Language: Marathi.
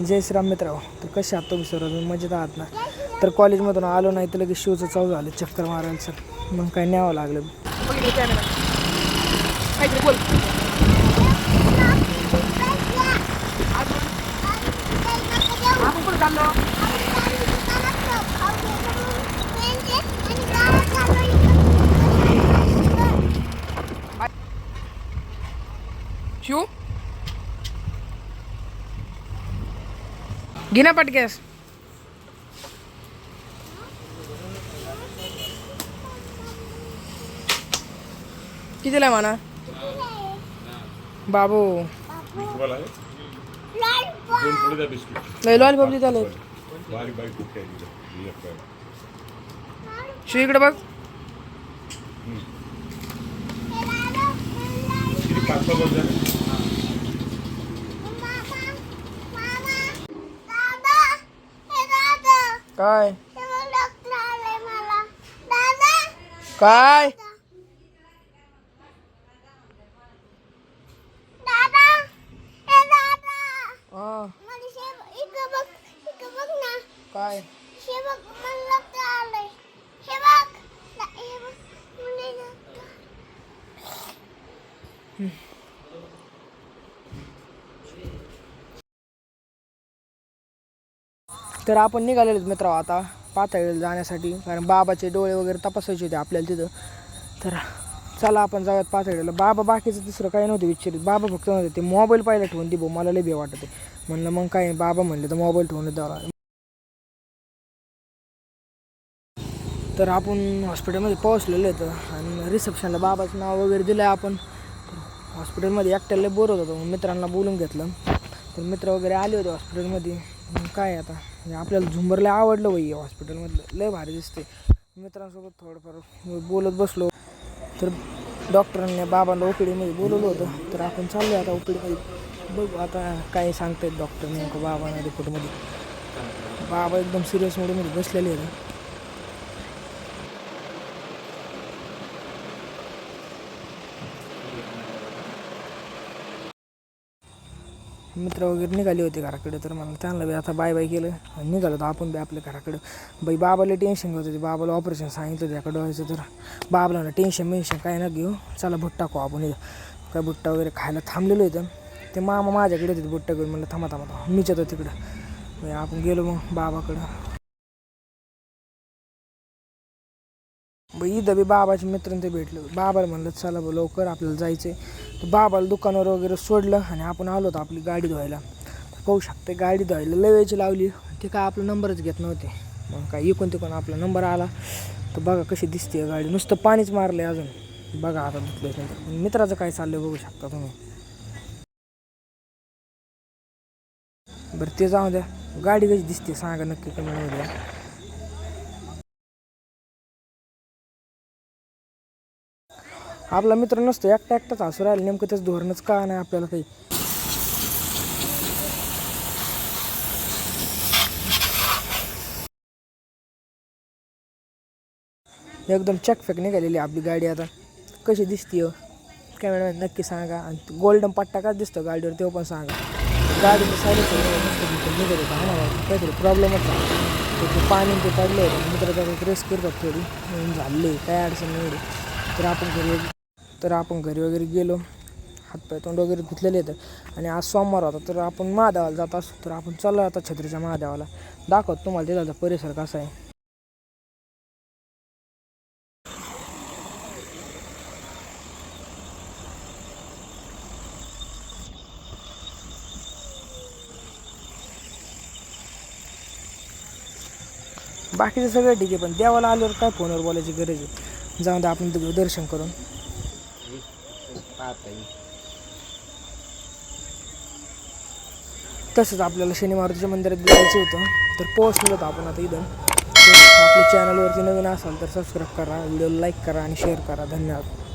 जय श्रीराम मित्र तर कसे आहात तुम्ही सर अजून मजेत आहात ना? तर कॉलेजमधून आलो नाही तर लगेच शिवचं चालू झालं. चक्कर मारायला सर. मग काय न्यावं लागलं? शिव? घे ना पटकेस कितीला म्हणा बाबू. लॉलीपॉप. देत. शिव इकडे बघ. पाच झाले काय? काय? हा काय तर आपण निघालेलो मित्र आता पातळीला जाण्यासाठी. कारण बाबाचे डोळे वगैरे तपासायचे होते आपल्याला तिथं. तर चला आपण जाऊयात पातळीला. बाबा बाकीचं दुसरं काही नव्हतं विचारित. बाबा फक्त नव्हते ते मोबाईल पाहिलं ठेवून दे भाऊ मला लय भे वाटते म्हणलं मग काय? बाबा म्हणले तर मोबाईल ठेवून द्यावा तर आपण हॉस्पिटलमध्ये पोहोचलेलो होतं आणि रिसेप्शनला बाबाचं नाव वगैरे दिलं आहे आपण हॉस्पिटलमध्ये एकट्याला बोर होत होतो मग मित्रांना बोलून घेतलं. तर मित्र वगैरे आले होते हॉस्पिटलमध्ये. मग काय आता? म्हणजे आपल्याला झुंबरला आवडलं बाई हॉस्पिटलमधलं. लय भारी दिसते मित्रांसोबत थोडंफार बोलत बसलो. तर डॉक्टरांनी बाबांना ओपीडीमध्ये बोलवलं होतं. तर आपण चाललो आता ओपीडीमध्ये बघू आता काय सांगतायत डॉक्टर नेमकं बाबांना रिपोर्टमध्ये बाबा एकदम सिरियस मोडमध्ये बसलेले आहेत. मित्र वगैरे निघाले होते घराकडे तर मला त्यांना बी आता बाय बाय केलं. आणि निघालो तर आपण बी आपल्या घराकडं. बाई बाबाला टेन्शन घेत होते. बाबाला ऑपरेशन सांगितलं होतं त्याकडं व्हायचं तर बाबाला टेन्शन मेन्शन काय ना घेऊ. चला भुट टाकू आपण काय भुट्टा वगैरे खायला थांबलेलो होतं. ते मामा माझ्याकडे होते भुट्टा घेऊन. म्हणलं थांबा थांबा थांबा. मीच होतो तिकडं. मग आपण गेलो मग बाबाकडं. बाई इथं बी बाबाचे मित्र ते भेटले. बाबाला म्हणलं चला बा लवकर आपल्याला जायचं आहे बाबाला दुकानावर वगैरे सोडलं आणि आपण आलो होतो आपली गाडी धुवायला. पाहू शकते गाडी धुवायला लय लावली. ते काय आपला नंबरच घेत नव्हते. मग काय इकून तिकून आपला नंबर आला. तर बघा कशी दिसते गाडी. नुसतं पाणीच मारलं अजून. बघा आता धुतलं मित्राचं काय चाललंय बघू शकता तुम्ही. बरं ते जाऊ द्या. गाडी कशी दिसते सांगा नक्की कमेंट आपला मित्र नसतो एकटा एकटाच हसू राहिला. नेमकं त्याचं धोरणच का नाही आपल्याला काही? एकदम चकफेक निघालेली आपली गाडी आता. कशी दिसते हो? कॅमेरामॅन नक्की सांगा. आणि गोल्डन पट्टा का दिसतो गाडीवर तेव्हा पण सांगा. गाडी सायलेन्स निघत होता हा ना काहीतरी प्रॉब्लेमच ते पाणी ते पडलं. होतं मित्र त्याच्यात रेस करतात थोडी. झाले काय अडचण नाही तर आपण घरी तर आपण घरी वगैरे गेलो. हातपाय तोंड वगैरे धुतलेले तर आणि आज सोमवार होता तर आपण महादेवाला जात असतो. तर आपण चाललो आता छत्रीच्या महादेवाला. दाखवत तुम्हाला तिथला परिसर कसा आहे. बाकीचं सगळं ठीक आहे पण देवाला आल्यावर काय फोनवर बोलायची गरज आहे? जाऊन दे आपण दर्शन करून. तसंच आपल्याला शनी मारुतीच्या मंदिरात जायचं होतं तर पोहोचलो होतो आपण आता इथं. आपल्या चॅनलवरती नवीन असाल तर सबस्क्राईब करा व्हिडिओला लाईक करा आणि शेअर करा. धन्यवाद.